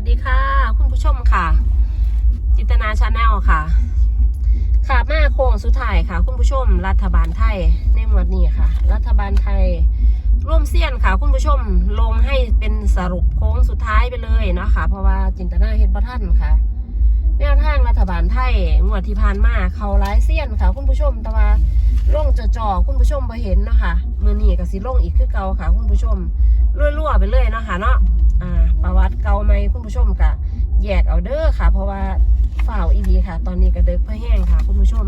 สดีค่ะ คุณผู้ชมค่ะ จิตนาชาแนลค่ะค่ะมาโค้งสุดท้ายค่ะ คุณผู้ชม รัฐบาลไทยในหมวดนี้ค่ะ รัฐบาลไทย ร่วมเสี้ยนค่ะ คุณผู้ชมลงให้เป็นสรุปโค้งสุดท้ายไปเลยเนาะค่ะ เพราะว่าจินตนาเฮ็ดบ่ท่านค่ะแนวทางรัฐบาลไทยงวดที่ผ่านมาเขาร้ายเสี้ยนค่ะ คุณผู้ชมแต่ว่าลงจ่อๆคุณผู้ชมบ่เห็นเนาะค่ะมือนี้ก็สิลงอีกคือเก่าค่ะ คุณผู้ชมรั่วๆไปเลยเนาะค่ะเนาะ อ่าประวัติเก่าไหมคุณผู้ชมกะแยกเอาเด้อค่ะ เพราะว่าฝ่าวอีดีค่ะ ตอนนี้ก็เดิกเพื่อแห้งค่ะ คุณผู้ชม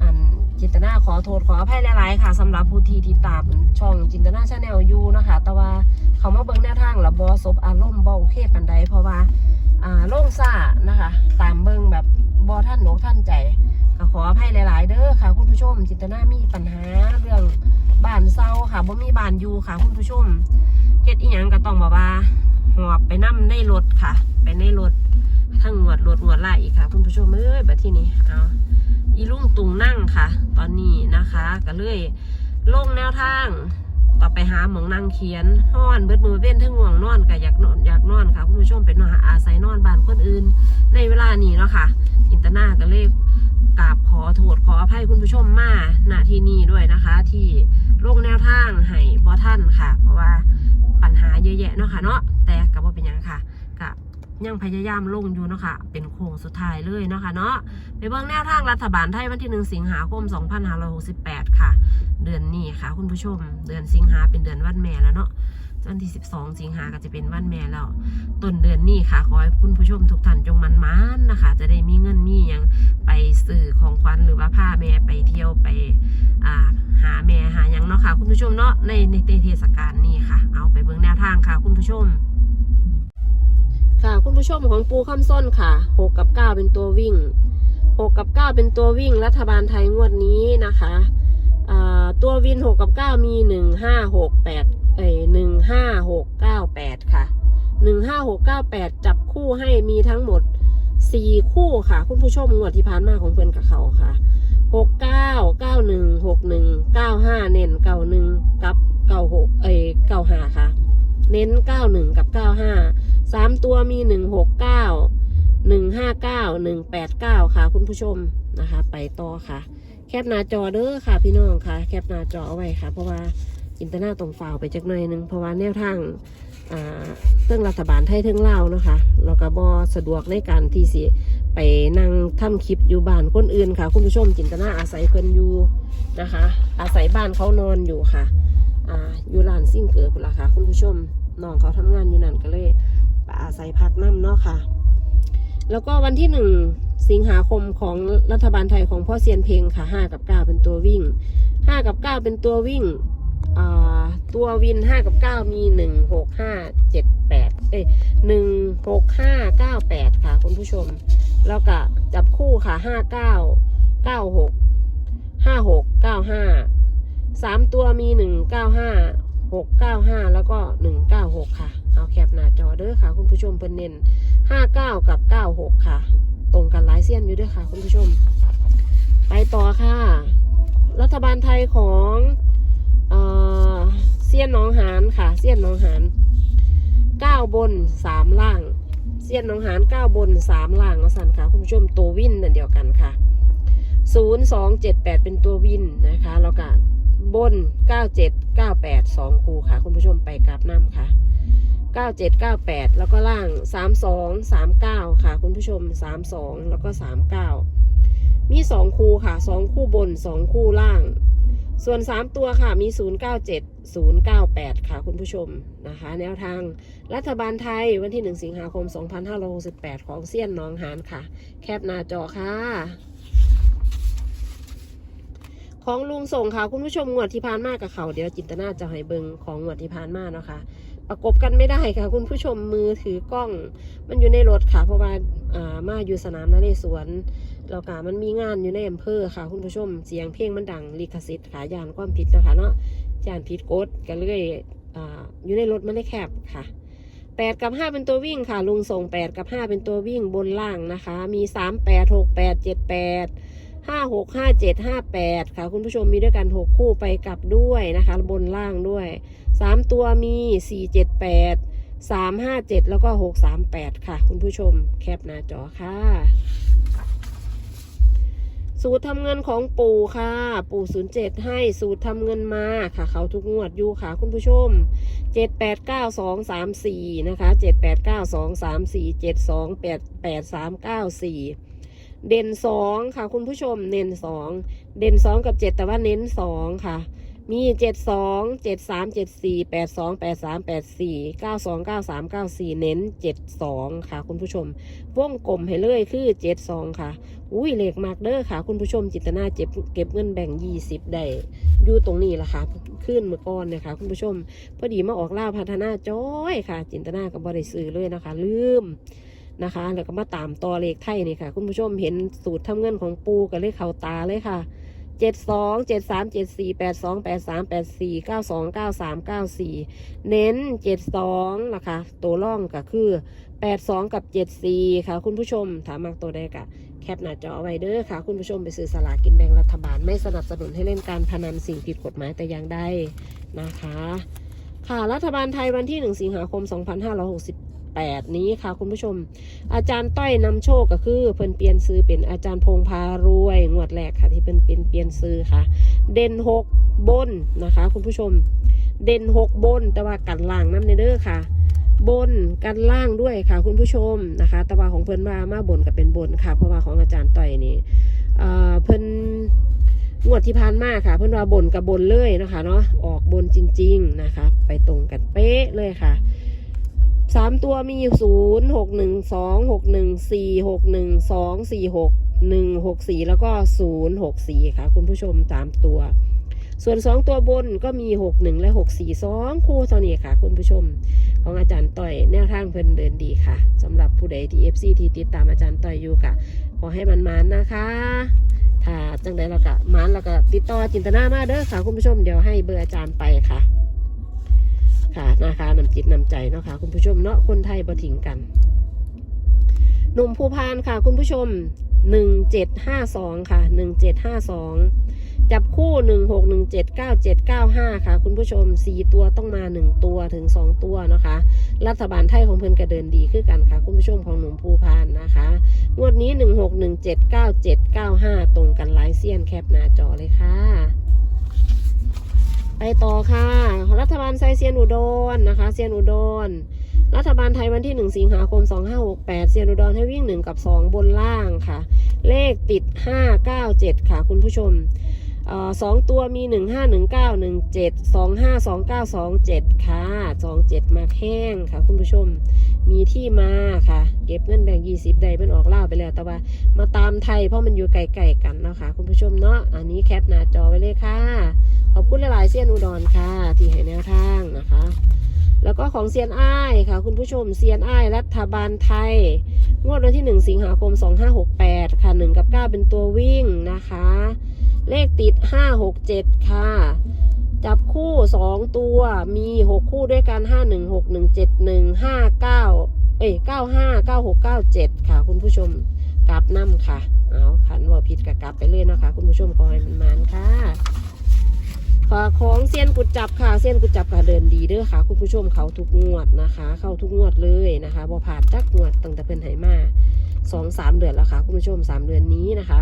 อันจินตนาขอโทษขออภัยหลายๆค่ะสำหรับผู้ที่ติดตามช่องจินตนาชาแนลยูนะคะ แต่ว่าเขามาเบิ่งแนวทางแล้วบอสบอารมณ์บอโอเคปันใดเพราะว่าอ่าโล่งซ่านะคะ ตามเบิ่งแบบบอท่านโหนกท่านใจก็ขออภัยหลาย ๆ เด้อค่ะ คุณผู้ชม จินตนามีปัญหาเรื่องบ้านเศร้าค่ะบ่มีบ้านอยู่ค่ะ คุณผู้ชมเฮ็ดอีหยังก็ต้องบอกว่า หอบไปนั่มในรถค่ะ ไปในรถทั้งหวดรถหวดไล่อีกค่ะคุณผู้ชมเอ้ยแบบที่นี่เอาอีลุงตุงนั่งค่ะ ตอนนี้นะคะก็เลยลงแนวทาง ต่อไปหาหมองนั่งเขียนห้อนเบิดมือเว้นทั้งง่วงนอนก็อยากนอนอยากนอนค่ะคุณผู้ชมเป็นนอนอาศัยนอนบ้านคนอื่น ในเวลานี้เนาะค่ะอินตนาก็เลยกราบขอโทษขออภัยคุณผู้ชมมาณที่นี้ด้วยนะคะ ที่ลงแนวทางให้บอท่านค่ะ เพราะว่า ปัญหาเยอะแยะเนาะค่ะเนาะแต่ก็บ่เป็นยังค่ะก็ยังพยายามลงอยู่เนาะค่ะ เป็นโค้งสุดท้ายเลยเนาะค่ะเนาะไปเบิ่งแนวทางรัฐบาลไทยวันที่ 1 สิงหาคม 2568 ค่ะ เดือนนี้ค่ะ คุณผู้ชม เดือนสิงหาเป็นเดือนวันแม่แล้วเนาะวันที่ 12 สิงหาก็จะเป็นวันแม่แล้วต้นเดือนนี้ค่ะ ขอให้คุณผู้ชมทุกท่านจงมันมานนะคะ จะได้มีเงินมีหยังไปซื้อของขวัญหรือว่าพาแม่ไปเที่ยวไปหาแม่หาหยังเนาะค่ะ คุณผู้ชมเนาะในในเทศกาลนี้ค่ะ เอาไปเบ แนวทางค่ะ คุณผู้ชม ค่ะคุณผู้ชมของปูข้ามส้นค่ะหกกับเก้าเป็นตัววิ่งหกกับเก้าเป็นตัววิ่งรัฐบาลไทยงวดนี้นะคะตัววินหกกับเก้ามีหนึ่งห้าหกแปดเอ้หนึ่งห้าหกเก้าแปดค่ะหนึ่งห้าหกเก้าแปดจับคู่ให้มีทั้งหมดสี่คู่ค่ะ คุณผู้ชมงวดที่ผ่านมาของเพื่อนกับเขาค่ะหกเก้าเก้าหนึ่งหกหนึ่งเก้าห้าเน้นเก้าหนึ่ง เน้นเก้าหนึ่งกับเก้าห้าสามตัวมีหนึ่งหกเก้าหนึ่งห้าเก้าหนึ่งแปดเก้าค่ะคุณผู้ชมนะคะ ไปต่อค่ะ แคปหน้าจอเด้อค่ะพี่น้องค่ะ แคปหน้าจอเอาไว้ค่ะ เพราะว่าอินเตอร์เน็ตตรงฝ่าวไปจักหน่อยหนึง เพราะว่าแนวทางอ่าเรื่องรัฐบาลไทยเทิงเล่านะคะแล้วก็บอสะดวกในการที่สิไปนั่งทำคลิปอยู่บ้านคนอื่นค่ะ คุณผู้ชมจินตนาอาศัยเพิ่นอยู่นะคะ อาศัยบ้านเขานอนอยู่ค่ะ อ่าอยู่ร้านซิ่งเกิดพุ่นละค่ะ คุณผู้ชม น้องเขาทำงานอยู่นั่นก็เลยปอาศัยพักน้ำเนาะค่ะ แล้วก็วันที่หนึ่งสิงหาคมของรัฐบาลไทยของพ่อเซียนเพลงค่ะห้ากับเก้าเป็นตัววิ่งห้ากับเก้าเป็นตัววิ่งตัววินห้ากับเก้ามีหนึ่งหกห้าเจ็ดแปดเอ้ยหนึ่งหกห้าเก้าแปดค่ะคุณผู้ชม แล้วก็จับคู่ค่ะห้าเก้าเก้าหกห้าหกเก้าห้าสามตัวมีหนึ่งเก้าห้า หกเก้าห้าแล้วก็หนึ่งเก้าหกค่ะ เอาแคปหน้าจอเด้อค่ะ คุณผู้ชมเพิ่นเน้นห้าเก้ากับเก้าหกค่ะ ตรงกันหลายเส้นอยู่ด้วยค่ะ คุณผู้ชม ไปต่อค่ะ รัฐบาลไทยของเอ่อเซียนน้องหานค่ะเซียนน้องหานเก้าบนสามล่าง เสี้ยนน้องหานเก้าบนสามล่างเอาสันค่ะ คุณผู้ชมตัววินนั่นเดียวกันค่ะศูนย์สองเจ็ดแปดเป็นตัววินนะคะ แล้วก็ บนเก้าเจ็ดเก้าแปดสองคูค่ะ คุณผู้ชมไปกราบน้ำค่ะเก้าเจ็ดเก้าแล้วก็ล่างสามสองสามเก้าค่ะ คุณผู้ชมสามสองแล้วก็สามเก้ามีสองคู่ค่ะสองคู่บนสองคู่ล่าง ส่วน 3 ตัวค่ะมี 097 098 ค่ะ คุณผู้ชมนะคะ แนวทางรัฐบาลไทยวันที่ 1 สิงหาคม 2568 ของเซียนน้องหานค่ะ แคปหน้าจอค่ะ ของลุงส่งค่ะคุณผู้ชมงวดที่ผ่านมากับเขาเดี๋ยวจินตนาจะให้เบิงของงวดที่ผ่านมาเนาะค่ะประกบกันไม่ได้ค่ะ คุณผู้ชมมือถือกล้อง มันอยู่ในรถค่ะ เพราะว่าอ่ามาอยู่สนามนเรศวรแล้วก็มันมีงานอยู่ในอำเภอค่ะ คุณผู้ชมเสียงเพลงมันดังลิขสิทธิ์ขายานความผิดนะคะเนาะยานผิดกฎก็เลยอ่าอยู่ในรถมันได้แคบค่ะแปดกับห้าเป็นตัววิ่งค่ะ ลุงส่งแปดกับห้าเป็นตัววิ่งบนล่างนะคะ มีสามแปดหกแปดเจ็ดแปด ห้าหกห้าเจ็ดห้าแปดค่ะ คุณผู้ชมมีด้วยกันหกคู่ไปกลับด้วยนะคะ บนล่างด้วยสามตัวมีสี่เจ็ดแปดสามห้าเจ็ดแล้วก็หกสามแปดค่ะ คุณผู้ชมแคปหน้าจอค่ะ สูตรทำเงินของปู่ค่ะ ปู่ศูนย์เจ็ดให้สูตรทำเงินมาค่ะ เขาทุกงวดอยู่ค่ะ คุณผู้ชมเจ็ดแปดเก้าสองสามสี่นะคะเจ็ดแปดเก้าสองสามสี่เจ็ดสองแปดแปดสามเก้าสี่ เด่นสองค่ะ คุณผู้ชมเน้นสองเด่นสองกับเจ็ดแต่ว่าเน้นสองค่ะ มีเจ็ดสองเจ็ดสามเจ็ดสี่แปดสองแปดสามแปดสี่เก้าสองเก้าสามเก้าสี่เน้นเจ็ดสองค่ะ คุณผู้ชมวงกลมให้เลยคือเจ็ดสองค่ะ อุ้ยเลขมากเด้อค่ะ คุณผู้ชมจิตนาเจ็บเก็บเงินแบ่งยี่สิบได้อยู่ตรงนี้แหละค่ะขึ้นเมื่อก่อนนะคะ คุณผู้ชมพอดีมาออกล่าพัฒนาจ้อยค่ะ จินตนากับบริสือเลยนะคะ ลืม นะคะ แล้วก็มาตามต่อเลขไทยนี่ค่ะ คุณผู้ชมเห็นสูตรทำเงินของปูกับเลขเขาตาเลยค่ะเจ็ดสองเจ็ดสามเจ็ดสี่แปดสองแปดสามแปดสี่เก้าสองเก้าสามเก้าสี่เน้นเจ็ดสองนะคะ ตัวร่องก็คือแปดสองกับเจ็ดสี่ค่ะ คุณผู้ชมถามมากตัวใดกะแคปหน้าจอไว้เด้อค่ะ คุณผู้ชมไปซื้อสลากกินแบ่งรัฐบาล ไม่สนับสนุนให้เล่นการพนันสิ่งผิดกฎหมายแต่อย่างใดนะคะ ค่ะรัฐบาลไทยวันที่ 1 สิงหาคม 2560 2568นี้ค่ะคุณผู้ชม อาจารย์ต้อยนำโชคก็คือเพิ่นเปลี่ยนซื้อเป็นอาจารย์พงพารวยงวดแรกค่ะ ที่เพิ่นเป็นเปลี่ยนซื้อค่ะ เด่น 6 บนนะคะ คุณผู้ชม เด่น 6 บนแต่ว่ากันล่างน้ำในเด้อค่ะ บนกันล่างด้วยค่ะ คุณผู้ชมนะคะ แต่ว่าของเพิ่นมามาบนกับเป็นบนค่ะ เพราะว่าของอาจารย์ต่อยนี่เอ่อเพิ่นงวดที่ผ่านมาค่ะ เพิ่นว่าบนกับบนเลยนะคะเนาะออกบนจริง ๆนะคะ ไปตรงกันเป๊ะเลยค่ะ สามตัวมีศูนย์หกหนึ่งสองหกหนึ่งสี่หกหนึ่งสองสี่หกหนึ่งหกสี่แล้วก็ศูนย์หกสี่ค่ะ คุณผู้ชมสามตัว ส่วนสองตัวบนก็มีหกหนึ่งและหกสี่สองคู่เท่านี้ค่ะ คุณผู้ชม ของอาจารย์ต่อยแนวทางเพิ่นเดินดีค่ะสำหรับผู้ใดที่ FC ที่ติดตามอาจารย์ต่อยอยู่กะขอให้มันมานนะคะถ้าจังใดเรากะมานเราก็ติดต่อจินตนามาเด้อค่ะคุณผู้ชมเดี๋ยวให้เบอร์อาจารย์ไปค่ะ ค่ะนะคะนำจิตนำใจเนาะค่ะคุณผู้ชมเนาะคนไทยบ่ทิ้งกันหนุ่มภูพานค่ะ คุณผู้ชมหนึ่งเจ็ดห้าสองค่ะหนึ่งเจ็ดห้าสองจับคู่หนึ่งหกหนึ่งเจ็ดเก้าเจ็ดเก้าห้าค่ะ คุณผู้ชมสี่ตัวต้องมาหนึ่งตัวถึงสองตัวนะคะ รัฐบาลไทยของเพิ่นก็เดินดีขึ้นกันค่ะ คุณผู้ชมของหนุ่มภูพานนะคะ งวดนี้หนึ่งหกหนึ่งเจ็ดเก้าเจ็ดเก้าห้าตรงกันหลายเซียนแคปหน้าจอเลยค่ะ ไปต่อค่ะ รัฐบาลไซเซียนอุดรนะคะเซียนอุดร รัฐบาลไทยวันที่ 1 สิงหาคม 2568 เซียนอุดรให้วิ่ง 1 กับ 2 บนล่างค่ะ เลขติด 597 ค่ะคุณผู้ชมอ่อสองตัวมี 1519 17 25 29 27 ค่ะ 27 มาแข้งค่ะ คุณผู้ชม มีที่มาค่ะ เก็บเงินแบ่ง20ได้มันออกเล่าไปแล้ว แต่ว่ามาตามไทยเพราะมันอยู่ไกลๆกันเนาะค่ะ คุณผู้ชมเนาะ อันนี้แคปหน้าจอไว้เลยค่ะ ขอบคุณหลายๆเซียนอุดรค่ะ ที่ให้แนวทางนะคะ แล้วก็ของเซียนอ้ายค่ะ คุณผู้ชมเซียนอ้ายรัฐบาลไทย งวดวันที่ 1 สิงหาคม 2568 ค่ะ 1 กับ 9 เป็นตัววิ่งนะคะ เลขติด 567 ค่ะ จับคู่ 2 ตัวมี 6 คู่ด้วยกัน 5 1 6 1 7 1 5 9เอ้ย95 96 97ค่ะ คุณผู้ชมกลับน้ำค่ะ เอาขันว่าผิดกับกลับไปเลยนะคะ คุณผู้ชมขอให้มันมันค่ะ ของเซียนกุดจับค่ะเซียนกุดจับค่ะเดินดีเด้อค่ะ คุณผู้ชมเขาทุกงวดนะคะ เข้าทุกงวดเลยนะคะบ่ผ่านจักงวดตั้งแต่เพิ่นไหมาสองสามเดือนแล้วค่ะ คุณผู้ชมสามเดือนนี้นะคะ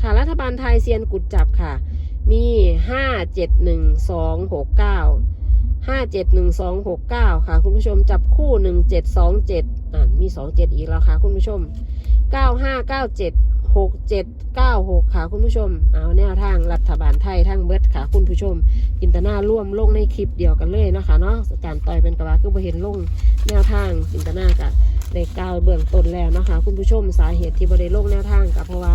ค่ะรัฐบาลไทยเซียนกุดจับค่ะ มีห้าเจ็ดหนึ่งสองหกเก้าห้าเจ็ดหนึ่งสองหกเก้าค่ะ คุณผู้ชมจับคู่หนึ่งเจ็ดสองเจ็ดอ่ามีสองเจ็ดอีกแล้วค่ะ คุณผู้ชมเก้าห้าเก้าเจ็ด หกเจ็ดเก้าหกค่ะคุณผู้ชม เอาแนวทางรัฐบาลไทยทั้งเบิดค่ะคุณผู้ชมจินตนาร่วมลงในคลิปเดียวกันเลยนะคะเนาะอารต่อยเป็นกระบาคือเห็นลงแนวทางจินตนาจะได้กล่าวเบื้องต้นแล้วนะคะ คุณผู้ชมสาเหตุที่บ่ได้ลงแนวทางก็เพราะว่า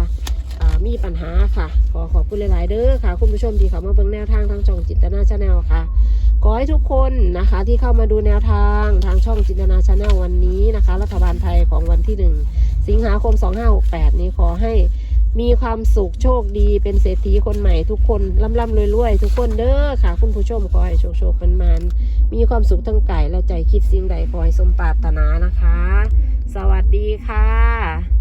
ามีปัญหาค่ะ ขอขอบคุณหลาย ๆ เด้อค่ะ คุณผู้ชมที่เข้ามาเบิ่งแนวทางทางช่องจินตนาชาแนลค่ะ ขอให้ทุกคนนะคะที่เข้ามาดูแนวทางทางช่องจินตนาชาแนลวันนี้นะคะ รัฐบาลไทยของวันที่หนึ่ง สิงหาคม 2568 นี้ขอให้มีความสุขโชคดีเป็นเศรษฐีคนใหม่ทุกคนร่ำร่ำรวยรวยทุกคนเด้อค่ะ คุณผู้ชมขอให้โชคโชคมันมันมีความสุขทั้งกายและใจคิดสิ่งใดขอให้สมปรารถนานะคะ สวัสดีค่ะ